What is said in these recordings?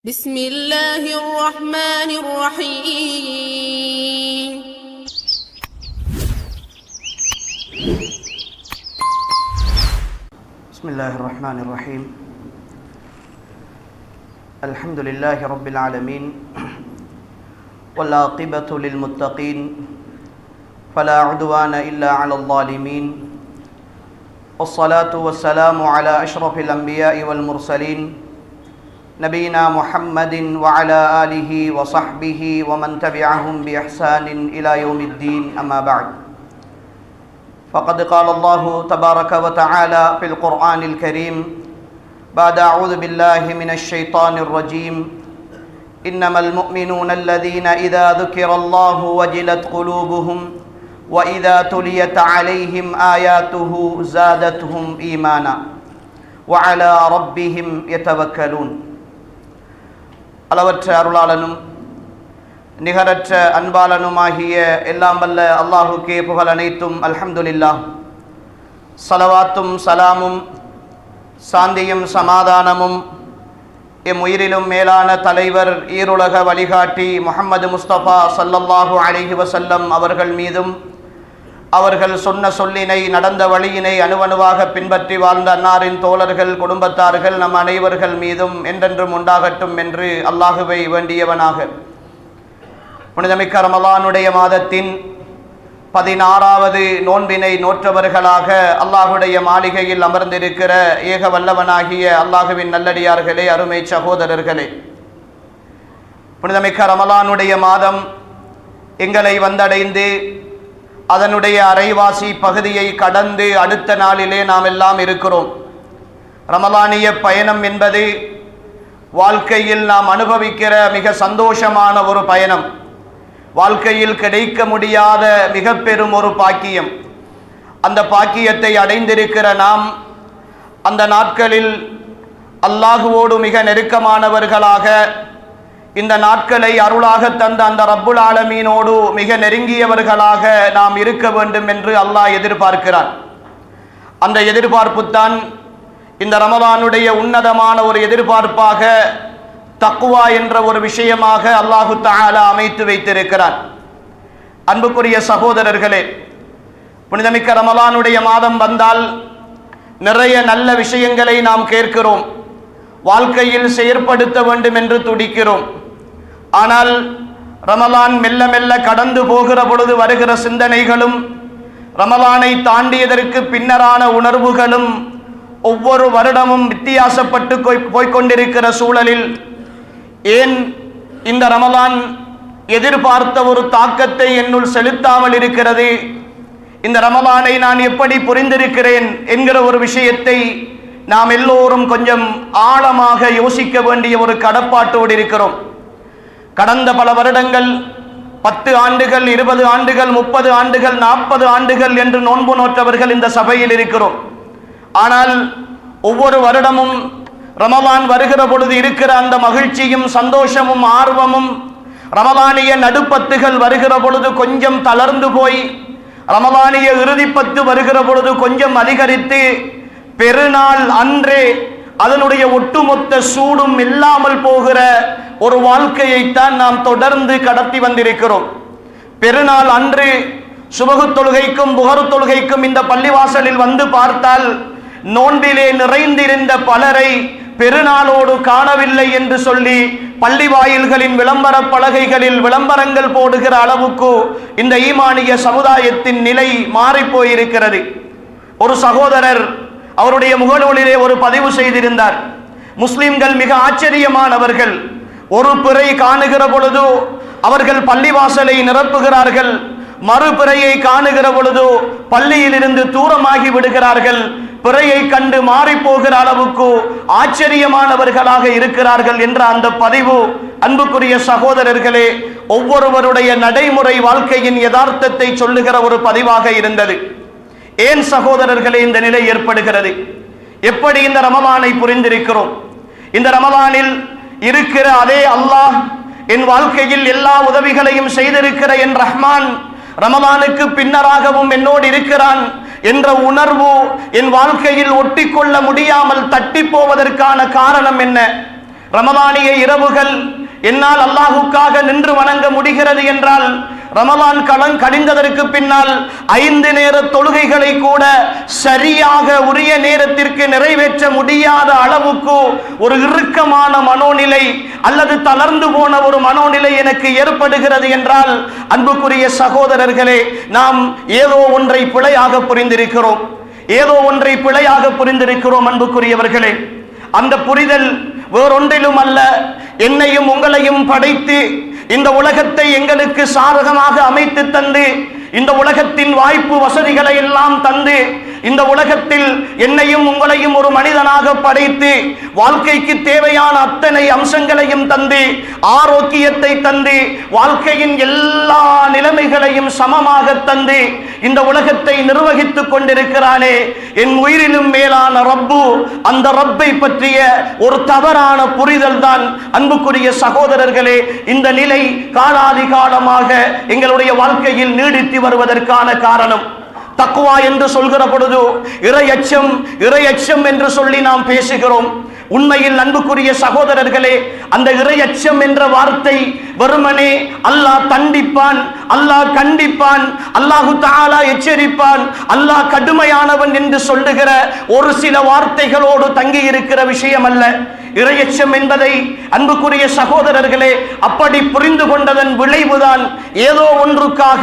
بسم الله الرحمن الرحيم. بسم الله الرحمن الرحيم. الحمد لله رب العالمين. والعاقبة للمتقين. فلا عدوان إلا على الظالمين. والصلاة والسلام على أشرف الأنبياء والمرسلين. نبينا محمد وعلى آله وصحبه ومن تبعهم بإحسان إلى يوم الدين أما بعد. فقد قال الله تبارك وتعالى في القرآن الكريم بعد أعوذ بالله من الشيطان الرجيم إنما المؤمنون الذين إذا ذكر الله وجلت قلوبهم وإذا تليت عليهم آياته زادتهم إيمانا وعلى ربهم يتوكلون. அளவற்ற அருளாளனும் நிகரற்ற அன்பாளனுமாகிய எல்லாம் வல்ல அல்லாஹுக்கே புகழ் அனைத்தும் அல்ஹம்துலில்லாஹ். சலவாத்தும் சலாமும் சாந்தியும் சமாதானமும் எம் உயிரிலும் மேலான தலைவர் ஈருலக வழிகாட்டி முஹம்மது முஸ்தபா சல்லல்லாஹு அலைஹி வசல்லம் அவர்கள் மீதும் அவர்கள் சொன்ன சொல்லினை நடந்த வழியினை அணுவணுவாக பின்பற்றி வாழ்ந்த அன்னாரின் தோழர்கள் குடும்பத்தார்கள் நம் அனைவர்கள் மீதும் என்றென்றும் உண்டாகட்டும் என்று அல்லாஹுவை வேண்டியவனாக. புனிதமிக்க ரமலானுடைய மாதத்தின் பதினாறாவது நோன்பினை நோற்றவர்களாக அல்லாஹுடைய மாளிகையில் அமர்ந்திருக்கிற ஏக வல்லவனாகிய அல்லாஹுவின் நல்லடியார்களே அருமை சகோதரர்களே. புனிதமிக்க ரமலானுடைய மாதம் எங்களை வந்தடைந்து அதனுடைய அரைவாசி பகுதியை கடந்து அடுத்த நாளிலே நாம் எல்லாம் இருக்கிறோம். ரமலானிய பயணம் என்பது வாழ்க்கையில் நாம் அனுபவிக்கிற மிக சந்தோஷமான ஒரு பயணம். வாழ்க்கையில் கிடைக்க முடியாத மிக பெரும் ஒரு பாக்கியம். அந்த பாக்கியத்தை அடைந்திருக்கிற நாம் அந்த நாட்களில் அல்லாஹுவோடு மிக நெருக்கமானவர்களாக இந்த நாட்களை அருளாக தந்த அந்த ரப்புல் ஆலமீனோடு மிக நெருங்கியவர்களாக நாம் இருக்க வேண்டும் என்று அல்லாஹ் எதிர்பார்க்கிறான். அந்த எதிர்பார்ப்புத்தான் இந்த ரமலானுடைய உன்னதமான ஒரு எதிர்பார்ப்பாக தக்குவா என்ற ஒரு விஷயமாக அல்லாஹு தாலா அமைத்து வைத்திருக்கிறான். அன்புக்குரிய சகோதரர்களே புனிதமிக்க ரமலானுடைய மாதம் வந்தால் நிறைய நல்ல விஷயங்களை நாம் கேட்கிறோம். வாழ்க்கையில் செயற்படுத்த வேண்டும் என்று துடிக்கிறோம். ஆனால் ரமலான் மெல்ல மெல்ல கடந்து போகிற பொழுது வருகிற சிந்தனைகளும் ரமலானை தாண்டியதற்கு பின்னரான உணர்வுகளும் ஒவ்வொரு வருடமும் வித்தியாசப்பட்டு போய்கொண்டிருக்கிற சூழலில் ஏன் இந்த ரமலான் எதிர்பார்த்த ஒரு தாக்கத்தை என்னுள் செலுத்தாமல் இருக்கிறது? இந்த ரமலானை நான் எப்படி புரிந்திருக்கிறேன் என்கிற ஒரு விஷயத்தை நாம் எல்லோரும் கொஞ்சம் ஆழமாக யோசிக்க வேண்டிய ஒரு கடப்பாட்டோடு இருக்கிறோம். கடந்த பல வருடங்கள் பத்து ஆண்டுகள் இருபது ஆண்டுகள் முப்பது ஆண்டுகள் நாற்பது ஆண்டுகள் என்று நோன்பு நோற்றவர்கள் இந்த சபையில் இருக்கிறோம். ஆனால் ஒவ்வொரு வருடமும் ரமலான் வருகிற பொழுது இருக்கிற அந்த மகிழ்ச்சியும் சந்தோஷமும் ஆர்வமும் ரமலானிய நடுப்பத்துகள் வருகிற பொழுது கொஞ்சம் தளர்ந்து போய் ரமலானிய இறுதிப்பத்து வருகிற பொழுது கொஞ்சம் அதிகரித்து பெருநாள் அன்றே அதனுடைய ஒட்டுமொத்த சூடும் இல்லாமல் போகிற ஒரு வாழ்க்கையைத்தான் நாம் தொடர்ந்து கடத்தி வந்திருக்கிறோம். பெருநாள் அன்று சுபகு தொழுகைக்கும் புகரு தொழுகைக்கும் இந்த பள்ளிவாசலில் வந்து பார்த்தால் நோன்பிலே நிறைந்திருந்த பலரை பெருநாளோடு காணவில்லை என்று சொல்லி பள்ளி வாயில்களின் விளம்பர பலகைகளில் விளம்பரங்கள் போடுகிற அளவுக்கு இந்த ஈமானிய சமுதாயத்தின் நிலை மாறிப்போயிருக்கிறது. ஒரு சகோதரர் அவருடைய முகநூலிலே ஒரு பதிவு செய்திருந்தார். முஸ்லிம்கள் மிக ஆச்சரியமானவர்கள். ஒரு பிறை காணுகிற பொழுது அவர்கள் பள்ளிவாசலை நிரப்புகிறார்கள். மறுபிறையை காணுகிற பொழுது பள்ளியிலிருந்து தூரமாகி விடுகிறார்கள். பிறையை கண்டு மாறி போகிற அளவுக்கு ஆச்சரியமானவர்களாக இருக்கிறார்கள் என்ற அந்த பதிவு அன்புக்குரிய சகோதரர்களே ஒவ்வொருவருடைய நடைமுறை வாழ்க்கையின் யதார்த்தத்தை சொல்லுகிற ஒரு பதிவாக இருந்தது. ஏன் சகோதரர்களே இந்த நிலை ஏற்படுகிறது? எப்படி இந்த ரமலானை புரிந்திருக்கிறோம்? இந்த ரமலானில் இருக்கிற அதே அல்லாஹ் என் வாழ்க்கையில் எல்லா உதவிகளையும் செய்திருக்கிற என் ரஹ்மான் ரமலானுக்கு பின்னராகவும் என்னோடு இருக்கிறான் என்ற உணர்வு என் வாழ்க்கையில் ஒட்டிக்கொள்ள முடியாமல் தட்டி போவதற்கான காரணம் என்ன? ரமலானிய இரவுகள் என்னால் அல்லாஹுக்காக நின்று வணங்க முடிகிறது என்றால் ரமலான் களம் கடிந்ததற்கு பின்னால் ஐந்து நேர தொழுகைகளை கூட சரியாக உரிய நேரத்திற்கு நிறைவேற்ற முடியாத அளவுக்கு ஒரு இறுக்கமான மனோநிலை அல்லது தளர்ந்து போன ஒரு மனோநிலை எனக்கு ஏற்படுகிறது என்றால் அன்புக்குரிய சகோதரர்களே நாம் ஏதோ ஒன்றை பிழையாக புரிந்திருக்கிறோம். ஏதோ ஒன்றை பிழையாக புரிந்திருக்கிறோம் அன்புக்குரியவர்களே. அந்த புரிதல் வேறொன்றிலும் அல்ல. என்னையும் உங்களையும் படைத்து இந்த உலகத்தை எங்களுக்கு சாதகமாக அமைத்து தந்து இந்த உலகத்தின் வாய்ப்பு வசதிகளை எல்லாம் தந்து இந்த உலகத்தில் என்னையும் உங்களையும் ஒரு மனிதனாக படைத்து வாழ்க்கைக்கு தேவையான அத்தனை அம்சங்களையும் தந்து ஆரோக்கியத்தை தந்து வாழ்க்கையின் எல்லா நிலைமைகளையும் சமமாக தந்து இந்த உலகத்தை நிர்வகித்துக் கொண்டிருக்கிறானே. என் உயிரிலும் மேலான ரப்பு அந்த ரப்பை பற்றிய ஒரு தவறான புரிதல் தான் அன்புக்குரிய சகோதரர்களே இந்த நிலை காலாதி காலமாக எங்களுடைய வாழ்க்கையில் நீடித்து வருவதற்கான காரணம். தக்குவா என்று சொல்கிற பொழுது இறையச்சம் இறையச்சம் என்று சொல்லி நாம் பேசுகிறோம். உண்மையில் அன்புக்குரிய சகோதரர்களே அந்த இறையச்சம் என்ற வார்த்தை வெறுமனே அல்லாஹ் தண்டிப்பான் அல்லாஹ் கண்டிப்பான் அல்லாஹு தாலா எச்சரிப்பான் அல்லாஹ் கடுமையானவன் என்று சொல்லுகிற ஒரு சில வார்த்தைகளோடு தங்கி இருக்கிற விஷயம் அல்ல இரையச்சம் என்பதை அன்புக்குரிய சகோதரர்களே அப்படி புரிந்து கொண்டதன் விளைவுதான் ஏதோ ஒன்றுக்காக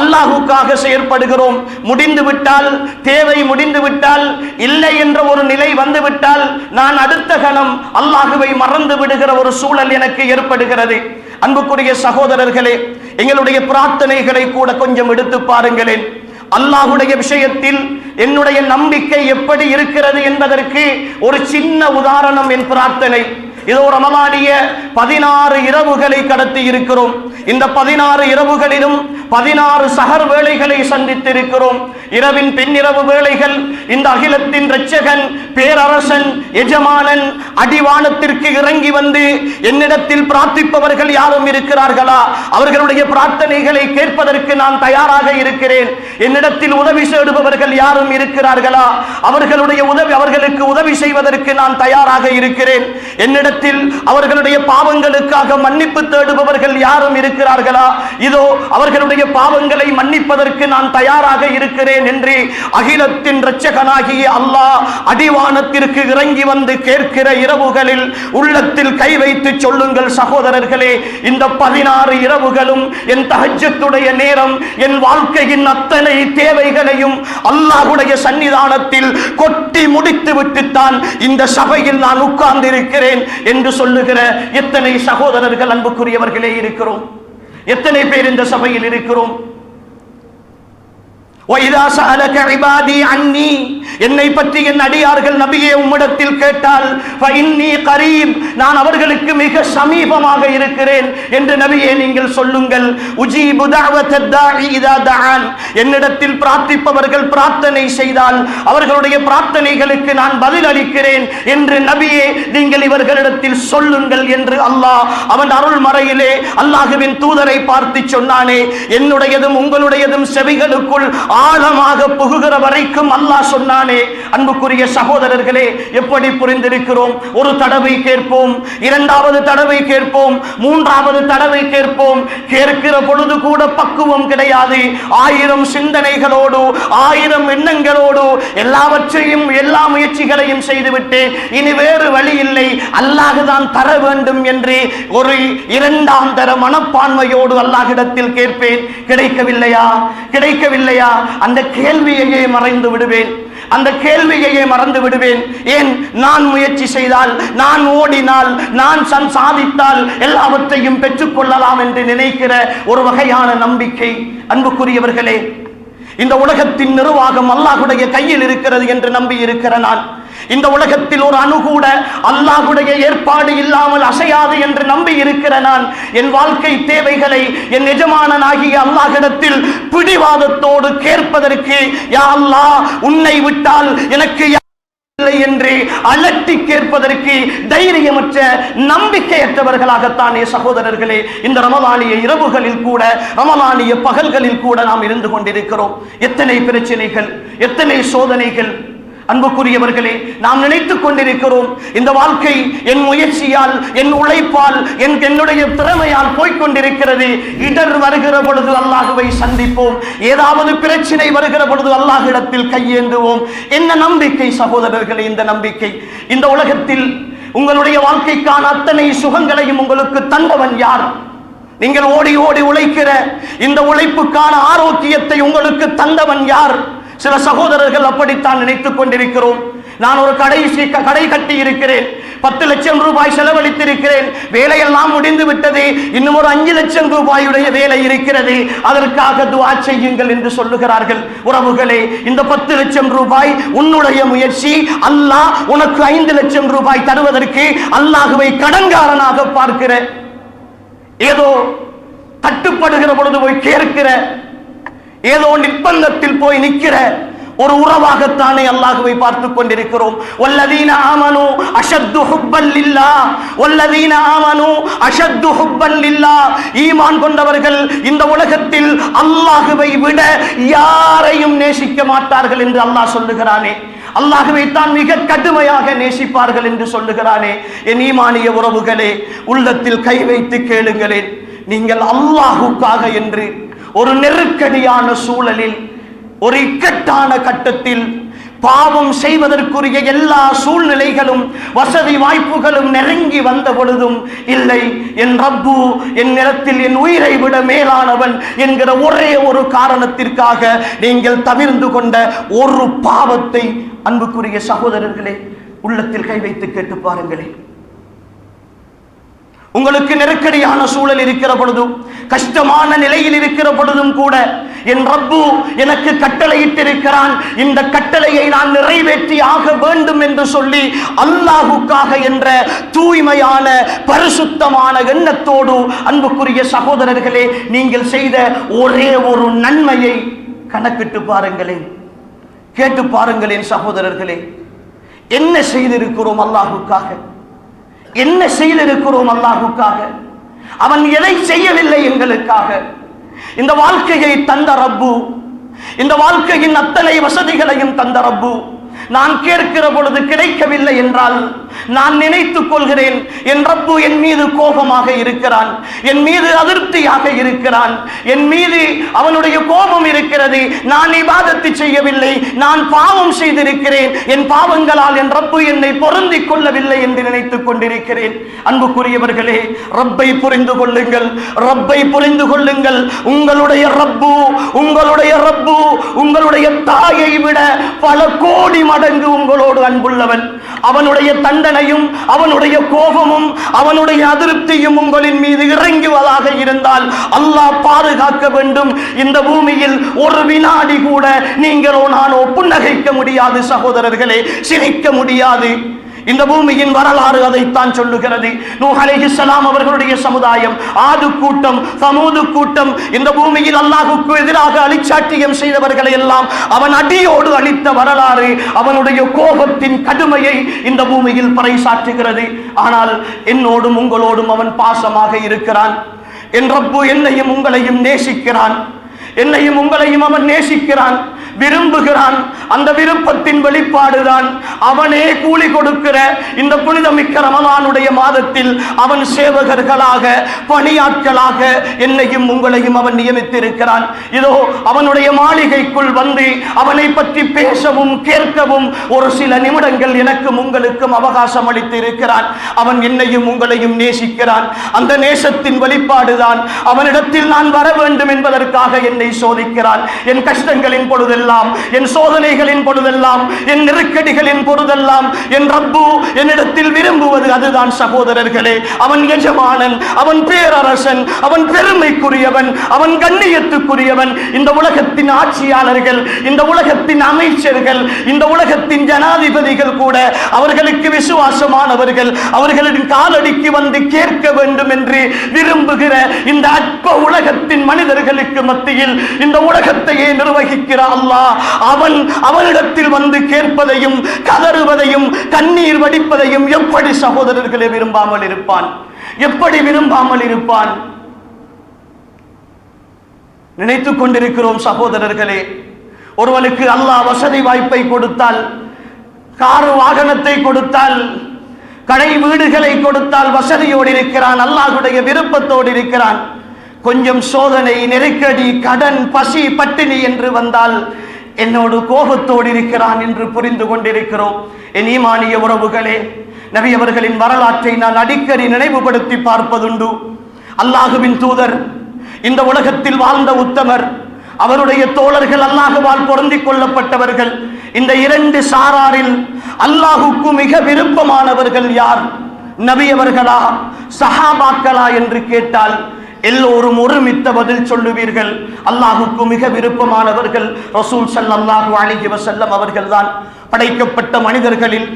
அல்லாஹுக்காக செயற்படுகிறோம். முடிந்து விட்டால் தேவை முடிந்து விட்டால் இல்லை என்ற ஒரு நிலை வந்துவிட்டால் நான் அடுத்த கணம் அல்லாஹுவை மறந்து விடுகிற ஒரு சூழல் எனக்கு ஏற்படுகிறது. அன்புக்குரிய சகோதரர்களே எங்களுடைய பிரார்த்தனைகளை கூட கொஞ்சம் எடுத்து பாருங்களேன். அல்லாஹுடைய விஷயத்தில் என்னுடைய நம்பிக்கை எப்படி இருக்கிறது என்பதற்கு ஒரு சின்ன உதாரணம் என் பிரார்த்தனை. இதோ ரமலானிய பதினாறு இரவுகளை கடத்தி இருக்கிறோம். இந்த பதினாறு இரவுகளிலும் பதினாறு சகர் வேளைகளை சந்தித்திருக்கிறோம். இரவின் பின்னிரவு வேளைகள் இந்த அகிலத்தின் இரட்சகன் பேரரசன் எஜமானன் அடிவானத்திற்கு இறங்கி வந்து என்னிடத்தில் பிரார்த்திப்பவர்கள் யாரும் இருக்கிறார்களா? அவர்களுடைய பிரார்த்தனைகளை கேட்பதற்கு நான் தயாராக இருக்கிறேன். என்னிடத்தில் உதவி சேடுபவர்கள் யாரும் இருக்கிறார்களா? அவர்களுடைய உதவி அவர்களுக்கு உதவி செய்வதற்கு நான் தயாராக இருக்கிறேன். என்னிடத்தில் உலகத்தில் அவர்களுடைய பாவங்களுக்காக மன்னிப்பு தேடுபவர்கள் யாரும் இருக்கிறார்களா? இதோ அவர்களுடைய பாவங்களை மன்னிப்பதற்கு நான் தயாராக இருக்கிறேன் என்று அகிலத்தின் இரட்சகனாகிய அல்லாஹ் அடிவானத்திற்கு இறங்கி வந்து கேட்கிற இரவுகளில் உள்ளத்தில் கை வைத்து சொல்லுங்கள் சகோதரர்களே. இந்த பதினாறு இரவுகளும் என் தகஜத்துடைய நேரம் என் வாழ்க்கையின் அத்தனை தேவைகளையும் அல்லாஹுடைய சன்னிதானத்தில் கொட்டி முடித்து விட்டுத்தான் இந்த சபையில் நான் உட்கார்ந்திருக்கிறேன். என்று சொல்லுகிற எத்தனை சகோதரர்கள் அன்புக்குரியவர்களே இருக்கிறோம். எத்தனை பேர் இந்த சபையில் இருக்கிறோம். என்னை பற்றி என் அடியார்கள் நபியை உம்மிடத்தில் கேட்டால் நான் அவர்களுக்கு மிக சமீபமாக இருக்கிறேன் என்று நபியை நீங்கள் சொல்லுங்கள். என்னிடத்தில் பிரார்த்திப்பவர்கள் பிரார்த்தனை செய்தால் அவர்களுடைய பிரார்த்தனைகளுக்கு நான் பதில் அளிக்கிறேன் என்று நபியே நீங்கள் இவர்களிடத்தில் சொல்லுங்கள் என்று அல்லாஹ் அவன் அருள் மறையிலே அல்லாஹுவின் தூதரை பார்த்து சொன்னானே என்னுடையதும் உங்களுடையதும் செவிகளுக்குள் ஆழமாக புகுகிற வரைக்கும் அல்லாஹ் சொன்னானே அன்புக்குரிய சகோதரர்களே எப்படி புரிந்திருக்கிறோம்? ஒரு தடவை கேட்போம் இரண்டாவது தடவை கேட்போம் மூன்றாவது தடவை கேட்போம். கேட்கிற பொழுது கூட பக்குவம் கிடையாது. ஆயிரம் சிந்தனைகளோடு ஆயிரம் எண்ணங்களோடு எல்லாவற்றையும் எல்லா முயற்சிகளையும் செய்துவிட்டு இனி வேறு வழி இல்லை. அல்லாஹுதான் தர வேண்டும் என்று ஒரு இரண்டாம் தர மனப்பான்மையோடு அல்லாஹிடத்தில் கேட்பேன். கிடைக்கவில்லையா? கிடைக்கவில்லையா? அந்த கேள்வியையே மறைந்து விடுவேன். அந்த கேள்வியையே மறந்து விடுவேன். ஏன்? நான் முயற்சி செய்தால் நான் ஓடினால் நான் சன் சாதித்தால் எல்லாவற்றையும் பெற்றுக்கொள்ளலாம் என்று நினைக்கிற ஒரு வகையான நம்பிக்கை. அன்புக்குரியவர்களே இந்த உலகத்தின் நிர்வாகம் அல்லாஹுடைய கையில் இருக்கிறது என்று நம்பி இருக்கிற நான். இந்த உலகத்தில் ஒரு அணுகூட அல்லாஹுடைய ஏற்பாடு இல்லாமல் அசையாது என்று நம்பி இருக்கிற நான் என் வாழ்க்கை தேவைகளை என் எஜமானனாகிய அல்லாஹிடத்தில் பிடிவாதத்தோடு கேட்பதற்கு யா அல்லாஹ் உன்னை விட்டால் எனக்கு இல்லை என்று அலட்டி கேட்பதற்கு தைரியமற்ற நம்பிக்கையற்றவர்களாகத்தான் என் சகோதரர்களே இந்த ரமலானிய இரவுகளில் கூட ரமலானிய பகல்களில் கூட நாம் இருந்து கொண்டிருக்கிறோம். எத்தனை பிரச்சனைகள் எத்தனை சோதனைகள் அன்புக்குரியவர்களே நாம் நினைத்துக் கொண்டிருக்கிறோம் இந்த வாழ்க்கை என் முயற்சியால் என் உழைப்பால் என் என்னுடைய திறமையால் போய்கொண்டிருக்கிறது இடர் வருகிற பொழுது அல்லாஹுவை சந்திப்போம். ஏதாவது பிரச்சனை வருகிற பொழுது அல்லாஹிடத்தில் கையேந்துவோம். என்ன நம்பிக்கை சகோதரர்களே இந்த நம்பிக்கை? இந்த உலகத்தில் உங்களுடைய வாழ்க்கைக்கான அத்தனை சுகங்களையும் உங்களுக்கு தந்தவன் யார்? நீங்கள் ஓடி ஓடி உழைக்கிற இந்த உழைப்புக்கான ஆரோக்கியத்தை உங்களுக்கு தந்தவன் யார்? சில சகோதரர்கள் அப்படித்தான் நினைத்துக் கொண்டிருக்கிறோம். நான் ஒரு கடை கடை கட்டி இருக்கிறேன் பத்து லட்சம் ரூபாய் செலவழித்திருக்கிறேன். வேலையெல்லாம் முடிந்து விட்டது. இன்னும் ஒரு அஞ்சு லட்சம் ரூபாயுடைய வேலை இருக்கிறது. அதற்காக துவா செய்யுங்கள் என்று சொல்லுகிறார்கள். உறவுகளே இந்த பத்து லட்சம் ரூபாய் உன்னுடைய முயற்சி அல்லாஹ் உனக்கு ஐந்து லட்சம் ரூபாய் தருவதற்கு அல்லாஹுவை கடன்காரனாக பார்க்கிற. ஏதோ தட்டுப்படுகிற பொழுது போய் கேட்கிற. ஏதோ நிர்பந்தத்தில் போய் நிற்கிற ஒரு உறவாகத்தானே அல்லாஹுவை பார்த்து கொண்டிருக்கிறோம். வல்லதீன ஆமனு அஷத்து ஹுப்பல் இல்லா வல்லதீன ஆமனு அஷத்து ஹுப்பல் இல்லா ஈமான் கொண்டவர்கள் இந்த உலகத்தில் அல்லாஹுவை விட யாரையும் நேசிக்க மாட்டார்கள் என்று அல்லாஹ் சொல்லுகிறானே. அல்லாஹுவை தான் மிக கடுமையாக நேசிப்பார்கள் என்று சொல்லுகிறானே. என் ஈமானிய உறவுகளே உள்ளத்தில் கை வைத்து கேளுங்களேன். நீங்கள் அல்லாஹுக்காக என்று ஒரு நெருக்கடியான சூழலில் ஒரு இக்கட்டான கட்டத்தில் பாவம் செய்வதற்குரிய எல்லா சூழ்நிலைகளும் வசதி வாய்ப்புகளும் நெருங்கி வந்த பொழுதும் இல்லை என் ரப்பு என் நிலத்தில் என் உயிரை விட மேலானவன் என்கிற ஒரே ஒரு காரணத்திற்காக நீங்கள் தவிர்ந்து கொண்ட ஒரு பாவத்தை அன்புக்குரிய சகோதரர்களே உள்ளத்தில் கை வைத்து கேட்டு பாருங்களேன். உங்களுக்கு நெருக்கடியான சூழல் இருக்கிற பொழுதும் கஷ்டமான நிலையில் இருக்கிற பொழுதும் கூட என் ரப்பு எனக்கு கட்டளையிட்டிருக்கிறான். இந்த கட்டளையை நான் நிறைவேற்றி ஆக வேண்டும் என்று சொல்லி அல்லாஹுக்காக என்ற தூய்மையான பரிசுத்தமான எண்ணத்தோடு அன்புக்குரிய சகோதரர்களே நீங்கள் செய்த ஒரே ஒரு நன்மையை கணக்கிட்டு பாருங்களேன். கேட்டு பாருங்களேன் சகோதரர்களே என்ன செய்திருக்கிறோம் அல்லாஹுக்காக? என்ன செய்திருக்கிறோம் அல்லாஹுக்காக? அவன் எதை செய்யவில்லை எங்களுக்காக? இந்த வாழ்க்கையை தந்த ரப்பு இந்த வாழ்க்கையின் அத்தனை வசதிகளையும் தந்த ரப்பு நான் கேட்கிற பொழுது கிடைக்கவில்லை என்றால் நான் நினைத்துக் கொள்கிறேன் என் ரப்பு என் மீது கோபமாக இருக்கிறான். என் மீது அதிருப்தியாக இருக்கிறான். என் மீது அவனுடைய கோபம் இருக்கிறது. நான் இபாதத்து செய்யவில்லை. நான் பாவம் செய்திருக்கிறேன். என் பாவங்களால் என் ரப்பு என்னை பொருந்திக் கொள்ளவில்லை என்று நினைத்துக் கொண்டிருக்கிறேன். அன்புக்குரியவர்களே ரப்பை புரிந்து கொள்ளுங்கள். ரப்பை புரிந்து கொள்ளுங்கள். உங்களுடைய ரப்பு உங்களுடைய ரப்பு உங்களுடைய தாயை விட பல கோடி மடங்கு உங்களோடு அன்புள்ளவன். அவனுடைய தன் தண்டனையும் அவனுடைய கோபமும் அவனுடைய அதிருப்தியும் உங்களின் மீது இறங்குவதாக இருந்தால் அல்லாஹ் பாதுகாக்க வேண்டும். இந்த பூமியில் ஒரு வினாடி கூட நீங்களோ நானோ புன்னகைக்க முடியாது சகோதரர்களே சிரிக்க முடியாது. இந்த பூமியின் வரலாறு அதைத்தான் சொல்லுகிறது. நூஹ் அலைஹிஸ்ஸலாம் அவர்களுடைய சமுதாயம் ஆது கூட்டம் சமூது கூட்டம் இந்த பூமியில் அல்லாஹுக்கு எதிராக அழிச்சாட்டியம் செய்தவர்களை எல்லாம் அவன் அடியோடு அளித்த வரலாறு அவனுடைய கோபத்தின் கடுமையை இந்த பூமியில் பறைசாற்றுகிறது. ஆனால் என்னோடும் உங்களோடும் அவன் பாசமாக இருக்கிறான். என் ரப்பு என்னையும் உங்களையும் நேசிக்கிறான். என்னையும் உங்களையும் அவன் நேசிக்கிறான் விரும்புகிறான். அந்த விருப்பத்தின் வெளிப்பாடுதான் அவனே கூலி கொடுக்கிற இந்த புனிதமிக்க ரமலானுடைய மாதத்தில் அவன் சேவகர்களாக பணியாட்களாக என்னையும் உங்களையும் அவன் நியமித்திருக்கிறான். இதோ அவனுடைய மாளிகைக்குள் வந்து அவனை பற்றி பேசவும் கேட்கவும் ஒரு சில நிமிடங்கள் எனக்கும் உங்களுக்கும் அவகாசம் அளித்து இருக்கிறான் அவன் என்னையும் உங்களையும் நேசிக்கிறான். அந்த நேசத்தின் வெளிப்பாடுதான் அவனிடத்தில் நான் வர வேண்டும் என்பதற்காக என்னை என்னை சோதிக்கிறார் என் கஷ்டங்களின் பொழுதெல்லாம் என் சோதனைகளின் பொழுதெல்லாம் என் நெருக்கடிகளின் பொழுதெல்லாம் என் ரப்பு என்னிடத்தில் விரும்புவது அதுதான் சகோதரர்களே. அவன் எஜமானன் அவன் பேரரசன் அவன் பெருமைக்குரியவன் அவன் கண்ணியத்துக்குரியவன். இந்த உலகத்தின் ஆட்சியாளர்கள் இந்த உலகத்தின் அமைச்சர்கள் இந்த உலகத்தின் ஜனாதிபதிகள் கூட அவர்களுக்கு விசுவாசமானவர்கள் அவர்களின் காலடிக்கு வந்து கேட்க வேண்டும் என்று விரும்புகிற இந்த அற்ப உலகத்தின் மனிதர்களுக்கு மத்தியில் இந்த உலகத்தையே நிர்வகிக்கிற அல்லாஹ் அவன் அவனிடத்தில் வந்து கேட்பதையும் கதறுவதையும் கண்ணீர் வடிப்பதையும் எப்படி சகோதரர்களை விரும்பாமல் இருப்பான்? எப்படி விரும்பாமல் இருப்பான்? நினைத்துக் கொண்டிருக்கிறோம் சகோதரர்களே ஒருவனுக்கு அல்லாஹ் வசதி வாய்ப்பை கொடுத்தால் கார் வாகனத்தை கொடுத்தால் கடை வீடுகளை கொடுத்தால் வசதியோடு இருக்கிறான் அல்லாஹுடைய விருப்பத்தோடு இருக்கிறான். கொஞ்சம் சோதனை நெருக்கடி கடன் பசி பட்டினி என்று வந்தால் என்னோடு கோபத்தோடு இருக்கிறான் என்று புரிந்து கொண்டிருக்கிறோம். என் ஈமானிய உறவுகளே நபியவர்களின் வரலாற்றை நான் அடிக்கடி நினைவுபடுத்தி பார்ப்பதுண்டு. அல்லாஹுவின் தூதர் இந்த உலகத்தில் வாழ்ந்த உத்தமர் அவருடைய தோழர்கள் அல்லாஹுவால் பொருந்திக் கொள்ளப்பட்டவர்கள் இந்த இரண்டு சாராரில் அல்லாஹுக்கு மிக விருப்பமானவர்கள் யார்? நபியவர்களா சஹாபாக்களா என்று கேட்டால் எல்லோரும் ஒருமித்த பதில் சொல்லுவீர்கள். அல்லாஹுக்கு மிக விருப்பமானவர்கள் ரசூல் சல்லாஹு அலைஹி வசல்லம் அவர்கள்தான். படைக்கப்பட்ட மனிதர்களில்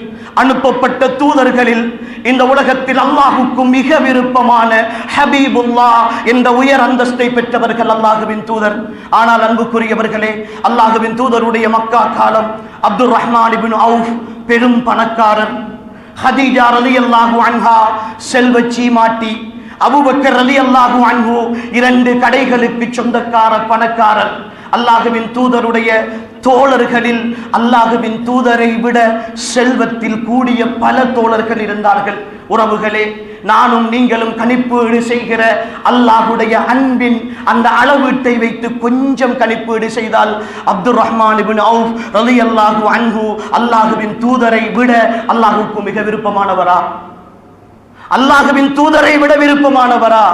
அனுப்பப்பட்ட தூதர்களில் இந்த உலகத்தில் அல்லாஹுக்கு மிக விருப்பமான ஹபீபுல்லா என்ற உயர் அந்தஸ்தை பெற்றவர்கள் அல்லாஹுவின் தூதர். ஆனால் அன்புக்குரியவர்களே அல்லாஹுவின் தூதருடைய மக்கா காலம் அப்துல் ரஹ்மான் அவுஃப் பெரும் பணக்காரர். ஹதீஜா ரலியல்லாஹு அன்ஹா செல்வ சீமாட்டி அபுபக்கர் அலி அல்லாஹு அன்ஹு இரண்டு கடைகளுக்கு சொந்தக்கார பணக்காரர். அல்லாஹுவின் தூதருடைய தோழர்களில் அல்லாஹுவின் தூதரை விட செல்வத்தில் கூடிய பல தோழர்கள் இருந்தார்கள். உறவுகளே நானும் நீங்களும் கணிப்பீடு செய்கிற அல்லாஹுடைய அன்பின் அந்த அளவீட்டை வைத்து கொஞ்சம் கணிப்பீடு செய்தால் அப்துல் ரஹ்மான் இபின் அவுஃப் ரலியல்லாஹு அன்ஹு அல்லாஹுவின் தூதரை விட அல்லாஹுக்கு மிக விருப்பமானவரா? அல்லாஹுவின் தூதரை விட விருப்பமானவரா?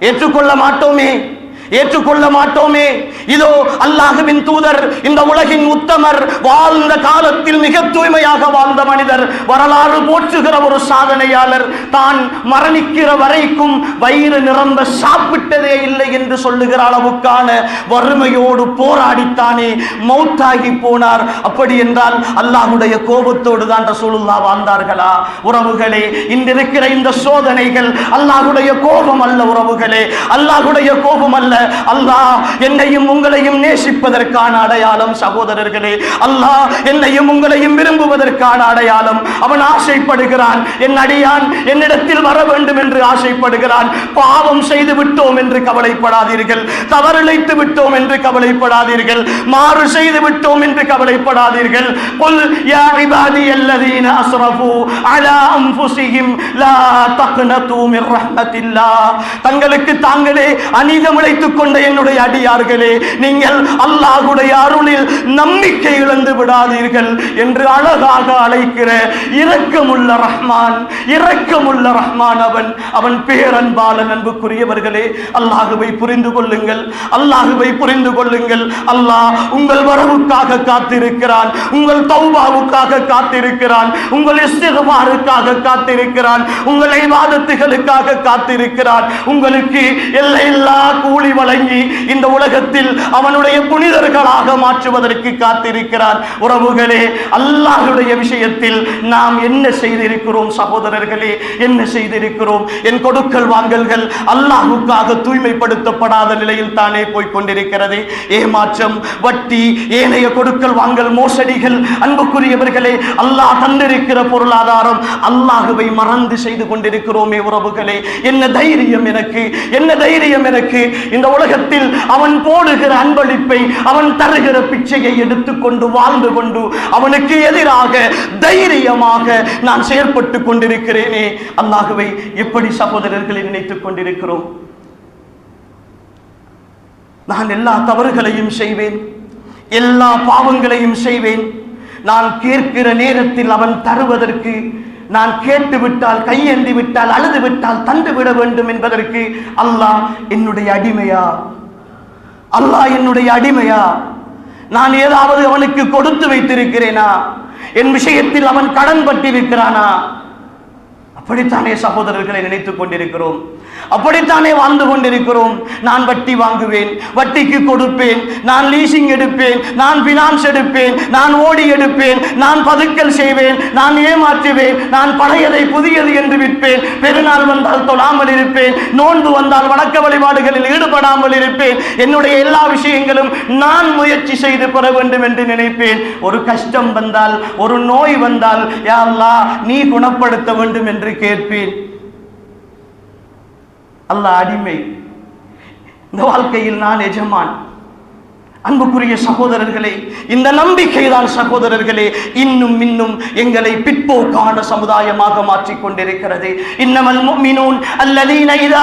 ஏற்றுக்கொள்ள மாட்டோமே. ஏற்றுக்கொள்ள மாட்டோமே. இதோ அல்லாஹுவின் தூதர் இந்த உலகின் உத்தமர் வாழ்ந்த காலத்தில் மிக தூய்மையாக வாழ்ந்த மனிதர் வரலாறு போற்றுகிற ஒரு சாதனையாளர் தான் மரணிக்கிற வரைக்கும் வயிறு நிரம்ப சாப்பிட்டதே இல்லை என்று சொல்லுகிற அளவுக்கான வறுமையோடு போராடித்தானே மௌத்தாகி போனார். அப்படி என்றால் அல்லாஹுடைய கோபத்தோடு தான் ரசூலுல்லா வாழ்ந்தார்களா? உறவுகளே இன்றிருக்கிற இந்த சோதனைகள் அல்லாஹுடைய கோபம் அல்ல உறவுகளே. அல்லாஹுடைய கோபம் அல்ல அல்லாஹ் என்னையும் உங்களையும் நேசிப்பதற்கான அடையாளம் சகோதரர்களே. அல்லாஹ் என்னையும் உங்களையும் விரும்புவதற்கான அடையாளம் அவன் ஆசைப்படுகிறான் என் அடியான் என்னிடத்தில் வர வேண்டும் என்று ஆசைப்படுகிறான் பாவம் செய்து விட்டோம் என்று கவலைப்படாதீர்கள் தவறிழைத்து விட்டோம் என்று கவலைப்படாதீர்கள் மாறு செய்து விட்டோம் என்று கவலைப்படாதீர்கள் قل يا عبادي الذين اسرفوا على انفسهم لا تقنطوا من رحمة الله தங்களுக்கு தாங்களே அநீதம் இழைத்துக் கொண்ட என்னுடைய அடியார்களே நீங்கள் அல்லாஹ்வுடைய அருளில் நம்பிக்கை இழந்து விடாதீர்கள் என்று அழகாக அழைக்கிற இரக்கமுள்ள ரஹ்மான் இரக்கமுள்ள ரஹ்மான் அவன். அவன் பேரன்பாலன் அன்புக்குரியவர்களே அல்லாஹுவை புரிந்து கொள்ளுங்கள் அல்லாஹுவை புரிந்து கொள்ளுங்கள். அல்லாஹ் உங்கள் வரவுக்காக காத்திருக்கிறான் உங்கள் தௌபாவுக்காக காத்திருக்கிறான் உங்கள் இஸ்திகமாருக்காக காத்திருக்கிறான் உங்கள் இபாதத்துகளுக்காக காத்திருக்கிறான். உங்களுக்கு எல்லையில்லா கூலி வழங்கி இந்த உலகத்தில் அவனுடைய புனிதர்களாக மாற்றுவதற்கு காத்திருக்கிறான். உறவுகளே அல்லாஹு அல்லாஹுடைய விஷயத்தில் நாம் என்ன செய்திருக்கிறோம் சகோதரர்களே? என்ன செய்திருக்கிறோம்? என் கொடுக்கல் வாங்கல்கள் அல்லாஹுக்காக தூய்மைப்படுத்தப்படாத நிலையில் தானே போய்க் கொண்டிருக்கிறது. ஏமாற்றம் வட்டி ஏனைய கொடுக்கல் வாங்கல் மோசடிகள் அன்புக்குரியவர்களே அல்லாஹ் தந்திருக்கிற பொருளாதாரம் அல்லாஹுவை மறந்து செய்து கொண்டிருக்கிறோமே உறவுகளே. என்ன தைரியம் எனக்கு? என்ன தைரியம் எனக்கு? இந்த உலகத்தில் அவன் போடுகிற அன்பளிப்பை அவன் தருகிற பிச்சையை எடுத்துக்கொண்டு வாழ்ந்து கொண்டு அவனுக்கு எதிராக தைரியமாக நான் செயற்பட்டு கொண்டிருக்கிறேனே. அல்லாகவே எப்படி சகோதரர்களை நினைத்துக் கொண்டிருக்கிறோம்? நான் எல்லா தவறுகளையும் செய்வேன். எல்லா பாவங்களையும் செய்வேன். நான் கேட்கிற நேரத்தில் அவன் தருவதற்கு நான் கேட்டு விட்டால் கையேந்தி விட்டால் அழுது விட்டால் தந்து விட வேண்டும் என்பதற்கு அல்லாஹ் என்னுடைய அடிமையா? அல்லாஹ் என்னுடைய அடிமையா? நான் ஏதாவது அவனுக்கு கொடுத்து வைத்திருக்கிறேனா? என் விஷயத்தில் அவன் கடன் பட்டிருக்கிறானா? அப்படித்தானே சகோதரர்களை நினைத்துக் கொண்டிருக்கிறோம்? அப்படித்தானே வாழ்ந்து கொண்டிருக்கிறோம்? நான் வட்டி வாங்குவேன் வட்டிக்கு கொடுப்பேன் நான் லீசிங் எடுப்பேன் நான் பினான்ஸ் எடுப்பேன் நான் ஓடி எடுப்பேன் நான் பதுக்கல் செய்வேன் நான் ஏமாற்றுவேன் நான் பழையதை புதியது என்று விற்பேன். பெருநாள் வந்தால் தொழாமல் இருப்பேன் நோன்பு வந்தால் வணக்க வழிபாடுகளில் ஈடுபடாமல் இருப்பேன். என்னுடைய எல்லா விஷயங்களும் நான் முயற்சி செய்து பெற வேண்டும் என்று நினைப்பேன். ஒரு கஷ்டம் வந்தால் ஒரு நோய் வந்தால் யா நீ குணப்படுத்த வேண்டும் என்று கேட்பேன் அல்லாஹ் அடிமை. இந்த வாழ்க்கையில் நான் எஜமான். அன்புக்குரிய சகோதரர்களே இந்த நம்பிக்கைதான் சகோதரர்களே இன்னும் இன்னும் எங்களை பிற்போக்கான சமுதாயமாக மாற்றிக் கொண்டிருக்கிறது. இன்னமல் முஃமினூன் அல்லதீன இதா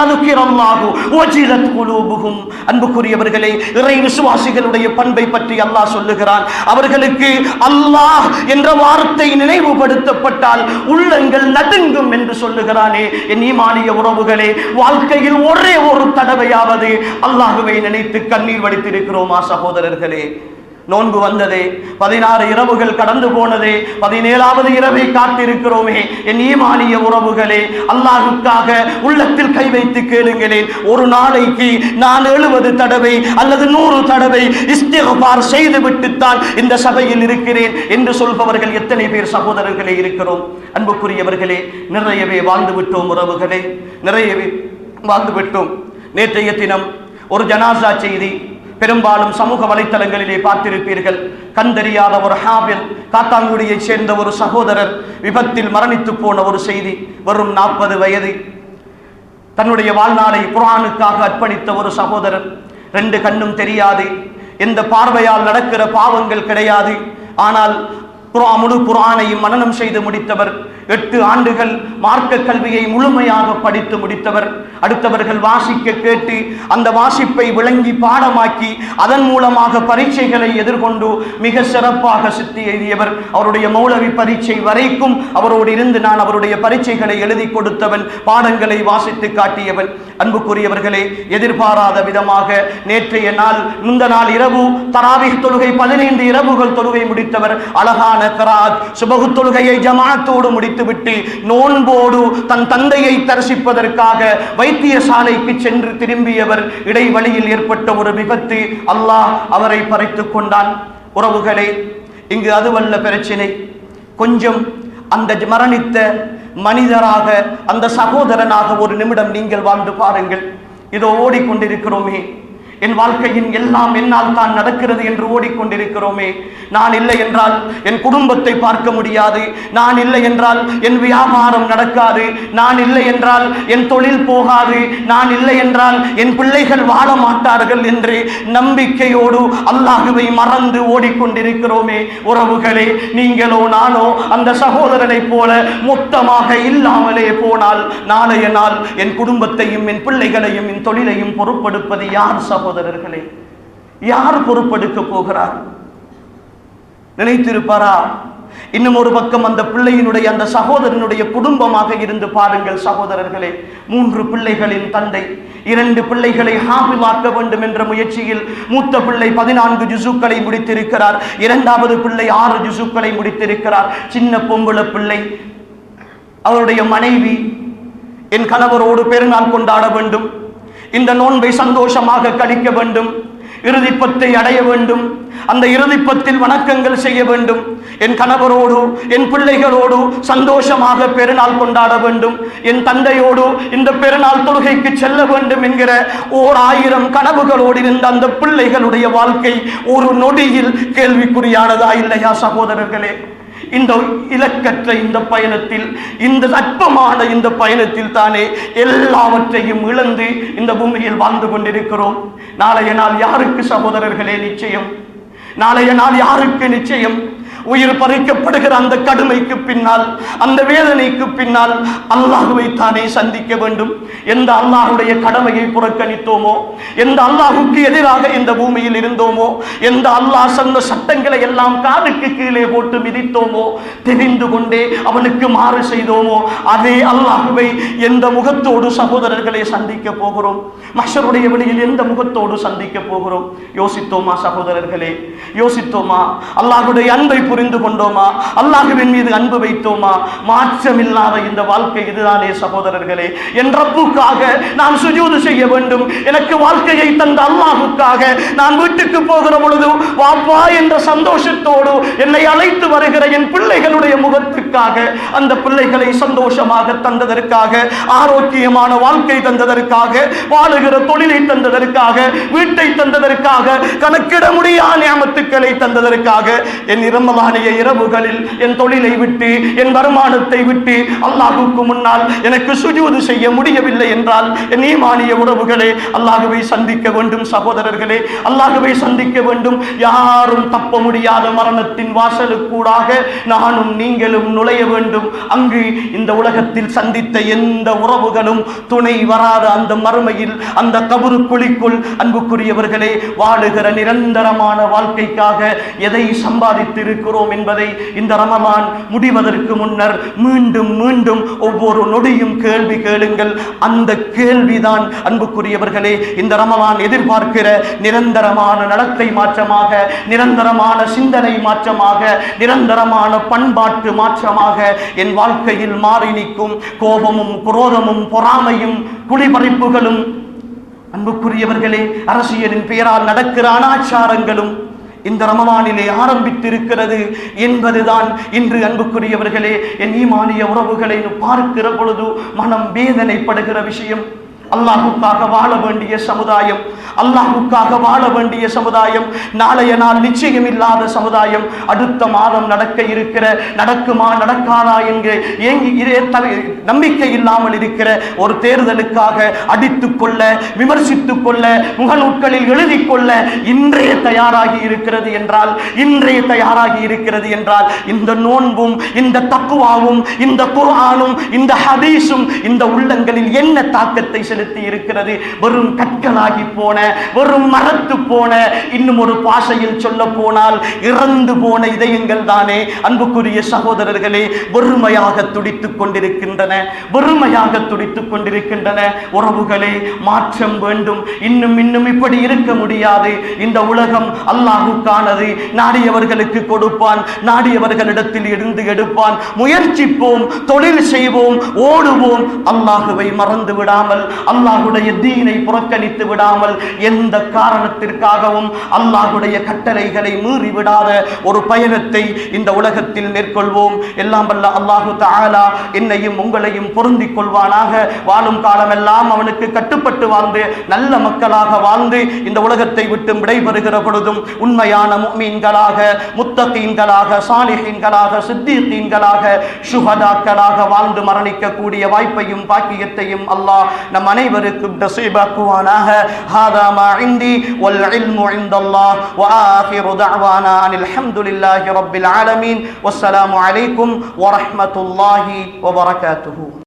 அன்புக்குரியவர்களே இறை விசுவாசிகளுடைய பண்பை பற்றி அல்லாஹ் சொல்லுகிறான். அவர்களுக்கு அல்லாஹ் என்ற வார்த்தை நினைவுபடுத்தப்பட்டால் உள்ளங்கள் நடுங்கும் என்று சொல்லுகிறானே. என் ஈமானிய உறவுகளே வாழ்க்கையில் ஒரே ஒரு தடவையாவது அல்லாஹுவை நினைத்து கண்ணீர் வடித்திருக்கிறோமா சகோதரர்களே நோன்பு வந்ததே பதினாறு இரவுகள் கடந்து போனதே பதினேழாவது இரவை காத்திருக்கிறோமே என் ஈமானிய உறவுகளே அல்லாஹுக்காக உள்ளத்தில் கை வைத்து கேளுங்களேன். ஒரு நாளைக்கு நான் எழுபது தடவை அல்லது நூறு தடவை இஸ்திகபார் செய்து விட்டுத்தான் இந்த சபையில் இருக்கிறேன் என்று சொல்பவர்கள் எத்தனை பேர் சகோதரர்களே இருக்கிறோம். அன்புக்குரியவர்களே நிறையவே வாழ்ந்து விட்டோம் உறவுகளே நிறையவே வாழ்ந்து விட்டோம் நேற்றைய தினம் ஒரு ஜனாசா செய்தி பெரும்பாலும் சமூக வலைத்தளங்களிலே பார்த்திருப்பீர்கள். கண்டறியாத ஒரு ஹாபில் காத்தாங்குடியைச் சேர்ந்த ஒரு சகோதரர் விபத்தில் மரணித்து போன ஒரு செய்தி வெறும் நாற்பது வயது. தன்னுடைய வாழ்நாளை குரானுக்காக அர்ப்பணித்த ஒரு சகோதரர் ரெண்டு கண்ணும் தெரியாது. எந்த பார்வையால் நடக்கிற பாவங்கள் கிடையாது. ஆனால் குர்ஆன் முழு குரானையும் மனனம் செய்து முடித்தவர் எட்டு ஆண்டுகள் மார்க்க கல்வியை முழுமையாக படித்து முடித்தவர். அடுத்தவர்கள் வாசிக்க கேட்டு அந்த வாசிப்பை விளங்கி பாடமாக்கி அதன் மூலமாக பரீட்சைகளை எதிர்கொண்டு மிக சிறப்பாக சித்தி எழுதியவர். அவருடைய மௌலவி பரீட்சை வரைக்கும் அவரோடு இருந்து நான் அவருடைய பரீட்சைகளை எழுதி கொடுத்தவன் பாடங்களை வாசித்து காட்டியவன். அன்புக்குரியவர்களே எதிர்பாராத விதமாக நேற்றைய நாள் இந்த நாள் இரவு தராவி தொழுகை பதினைந்து இரவுகள் தொழுகை முடித்தவர். அழகான கராத் சுபகு தொழுகையை ஜமானத்தோடு ஜமாத்தோடு முடித்துவிட்டு நோன்போடு தன் தந்தையை தரிசிப்பதற்காக வைத்தியசாலைக்கு சென்று திரும்பியவர் இடைவழியில் ஏற்பட்ட ஒரு விபத்து. அல்லாஹ் அவரை பறைத்து கொண்டான். உறவுகளே இங்கு அதுவல்ல பிரச்சினை. கொஞ்சம் அந்த மரணித்த மனிதராக அந்த சகோதரனாக ஒரு நிமிடம் நீங்கள் வாழ்ந்து பாருங்கள். இதோ ஓடிக்கொண்டிருக்கிறோமே. என் வாழ்க்கையின் எல்லாம் என்னால் தான் நடக்கிறது என்று ஓடிக்கொண்டிருக்கிறோமே. நான் இல்லை என்றால் என் குடும்பத்தை பார்க்க முடியாது. நான் இல்லை என்றால் என் வியாபாரம் நடக்காது. நான் இல்லை என்றால் என் தொழில் போகாது. நான் இல்லை என்றால் என் பிள்ளைகள் வாழ மாட்டார்கள் என்று நம்பிக்கையோடு அல்லாஹுவை மறந்து ஓடிக்கொண்டிருக்கிறோமே. உறவுகளே நீங்களோ நானோ அந்த சகோதரனைப் போல மொத்தமாக இல்லாமலே போனால் நாளைய நாள் என் குடும்பத்தையும் என் பிள்ளைகளையும் என் தொழிலையும் பொறுப்படுப்பது யார் சகோதரர்களே யார் பொறுப்பெடுக்க போகிறார்? நினைத்திருப்பாரா? இன்னும் ஒரு பக்கம் அந்த பிள்ளையினுடைய அந்த சகோதரனுடைய குடும்பமாக இருந்து பாருங்கள் சகோதரர்களே. மூன்று பிள்ளைகளின் தந்தை இரண்டு பிள்ளைகளை ஹாபிலாக்க வேண்டும் என்ற முயற்சியில் மூத்த பிள்ளை பதினான்கு ஜுசுக்களை முடித்திருக்கிறார். இரண்டாவது பிள்ளை ஆறு ஜுசுக்களை முடித்திருக்கிறார். சின்ன பொம்புள பிள்ளை அவருடைய மனைவி என் கணவரோடு பெருநாள் கொண்டாட வேண்டும். இந்த நோன்பை சந்தோஷமாக கழிக்க வேண்டும் இறுதிப்பத்தை அடைய வேண்டும் அந்த இறுதிப்பத்தில் வணக்கங்கள் செய்ய வேண்டும். என் கணவரோடு என் பிள்ளைகளோடு சந்தோஷமாக பெருநாள் கொண்டாட வேண்டும். என் தந்தையோடு இந்த பெருநாள் தொழுகைக்கு செல்ல வேண்டும் என்கிற ஓர் ஆயிரம் கனவுகளோடு இருந்த அந்த பிள்ளைகளுடைய வாழ்க்கை ஒரு நொடியில் கேள்விக்குறியானதா இல்லையா சகோதரர்களே? இந்த இலக்கற்ற இந்த பயணத்தில் இந்த அற்பமான இந்த பயணத்தில் தானே எல்லாவற்றையும் இழந்து இந்த பூமியில் வாழ்ந்து கொண்டிருக்கிறோம். நாளைய நாள் யாருக்கு சகோதரர்களே நிச்சயம்? நாளைய நாள் யாருக்கு நிச்சயம்? உயிர் பறிக்கப்படுகிற அந்த கடுமைக்கு பின்னால் அந்த வேதனைக்கு பின்னால் அல்லாஹுவை தானே சந்திக்க வேண்டும்? எந்த அல்லாஹுடைய கடமையை புறக்கணித்தோமோ? எந்த அல்லாஹுக்கு எதிராக இந்த பூமியில் இருந்தோமோ? எந்த அல்லாஹ் சொன்ன சட்டங்களை எல்லாம் காலுக்கு கீழே போட்டு மிதித்தோமோ? தெரிந்து கொண்டே அவனுக்கு மாறு செய்தோமோ? அதே அல்லாஹுவை எந்த முகத்தோடு சகோதரர்களை சந்திக்க போகிறோம்? மஷருடைய வழியில் எந்த முகத்தோடு சந்திக்க போகிறோம்? யோசித்தோமா சகோதரர்களே? யோசித்தோமா? அல்லாஹுடைய அன்பை புரிந்து கொண்டோமா? அல்லாஹுவின் மீது அன்பு வைத்தோமா? மாற்றமில்லாத இந்த வாழ்க்கை இதுதானே சகோதரர்களே. என் ரப்புக்காக நான் சுஜூது செய்ய வேண்டும். எனக்கு வாழ்க்கையை தந்த அல்லாஹுக்காக நான் வீட்டுக்கு போகிற பொழுது வாப்பா என்ற சந்தோஷத்தோடு என்னை அழைத்து வருகிற என் பிள்ளைகளுடைய முகத்துக்காக அந்த பிள்ளைகளை சந்தோஷமாக தந்ததற்காக ஆரோக்கியமான வாழ்க்கை தந்ததற்காக வாழுகிற தொழிலை தந்ததற்காக வீட்டை தந்ததற்காக கணக்கிட முடியாத நியமத்துக்களை தந்ததற்காக என் இரமலா ரமலானிய இரவுகளில் என் தொழிலை விட்டு என் வருமானத்தை விட்டு அல்லாஹுக்கு முன்னால் எனக்கு சுஜூது செய்ய முடியவில்லை என்றால் என் ஈமானிய உறவுகளே அல்லாஹுவை சந்திக்க வேண்டும் சகோதரர்களே. அல்லாஹுவை சந்திக்க வேண்டும். யாரும் தப்ப முடியாத மரணத்தின் வாசலுக்கூடாக நானும் நீங்களும் நுழைய வேண்டும். அங்கு இந்த உலகத்தில் சந்தித்த எந்த உறவுகளும் துணை வராத அந்த மறுமையில் அந்த கபரு குழிக்குள் அன்புக்குரியவர்களே வாழுகிற நிரந்தரமான வாழ்க்கைக்காக எதை சம்பாதித்திருக்கிறோம் என்பதை இந்த ரமலான் முடிவதற்கு முன்னர் மீண்டும் மீண்டும் ஒவ்வொரு நொடியும் கேள்வி கேளுங்கள். அந்த கேள்விதான் அன்புக்குரியவர்களே இந்த ரமலான் எதிர்பார்க்கிற நிரந்தரமான நடத்தை மாற்றமாக நிரந்தரமான சிந்தனை மாற்றமாக நிரந்தரமான பண்பாட்டு மாற்றமாக என் வாழ்க்கையில் மாறி நிற்கும். கோபமும் குரோதமும் பொறாமையும் குளிபறிப்புகளும் அன்புக்குரியவர்களே அரசியலின் பெயரால் நடக்கிற அனாச்சாரங்களும் இந்த ரமலானிலே ஆரம்பித்திருக்கிறது என்பதுதான் இன்று அன்புக்குரியவர்களே என் ஈமானிய உறவுகளை பார்க்கிற பொழுது மனம் வேதனைப்படுகிற விஷயம். அல்லாஹுக்காக வாழ வேண்டிய சமுதாயம் அல்லாஹுக்காக வாழ வேண்டிய சமுதாயம் நாளைய நாள் நிச்சயம் இல்லாத சமுதாயம். அடுத்த மாதம் நடக்க இருக்கிற நடக்குமா நடக்காதா என்று ஏங்கி இதே நம்பிக்கை இல்லாமல் இருக்கிற ஒரு தேர்தலுக்காக அடித்துக் கொள்ள விமர்சித்துக் கொள்ள முகநூட்களில் எழுதி கொள்ள இன்றைய தயாராகி இருக்கிறது என்றால் இன்றைய தயாராகி இருக்கிறது என்றால் இந்த நோன்பும் இந்த தக்குவாவும் இந்த குர்ஆனும் இந்த ஹதீஸும் இந்த உள்ளங்களில் என்ன தாக்கத்தை செலுத்த இருக்கிறது. வெறும் கற்களாகி போன வெறும் மரத்து போன இன்னும் ஒரு பாஷையில் சொல்ல போனால் இறந்து போன இதயங்கள் தானே. அன்புக்குரிய சகோதரர்களே வெறுமையாக துடித்துக் கொண்டிருக்கின்றன வெறுமையாக துடித்துக் கொண்டிருக்கின்றன. உறவுகளே மாற்றம் வேண்டும். இன்னும் இன்னும் இப்படி இருக்க முடியாது. இந்த உலகம் அல்லாஹுக்கானது. நாடியவர்களுக்கு கொடுப்பான். நாடியவர்களிடத்தில் இருந்து எடுப்பான். முயற்சிப்போம் தொழில் செய்வோம் ஓடுவோம். அல்லாஹுவை மறந்து விடாமல் அல்லாஹுடைய தீனை புறக்கணித்து விடாமல் எந்த காரணத்திற்காகவும் அல்லாஹுடைய கட்டளைகளை மீறி விடாத ஒரு பயணத்தை இந்த உலகத்தில் மேற்கொள்வோம். எல்லாம் வல்ல அல்லாஹு தாலா என்னையும் உங்களையும் பொருந்திக் கொள்வானாக. வாழும் காலமெல்லாம் அவனுக்கு கட்டுப்பட்டு வாழ்ந்து நல்ல மக்களாக வாழ்ந்து இந்த உலகத்தை விட்டு விடைபெறுகிற பொழுதும் உண்மையான மீன்களாக முத்தத்தீன்களாக சாலிஹீன்களாக சித்தீகீன்களாக சுகதாக்களாக வாழ்ந்து மரணிக்கக்கூடிய வாய்ப்பையும் பாக்கியத்தையும் அல்லாஹ் நம்ம அனைவருக்கும் நசீபாக்குவானாக ஹாதா மா இந்தி வல் இல்மு இந்தல்லாஹ் வ ஆகிரு தஅவானா அனில் ஹம்துலில்லாஹி ரப்பில் ஆலமீன் வஸ்ஸலாமு அலைக்கும் வ ரஹ்மத்துல்லாஹி வ பரகாத்துஹு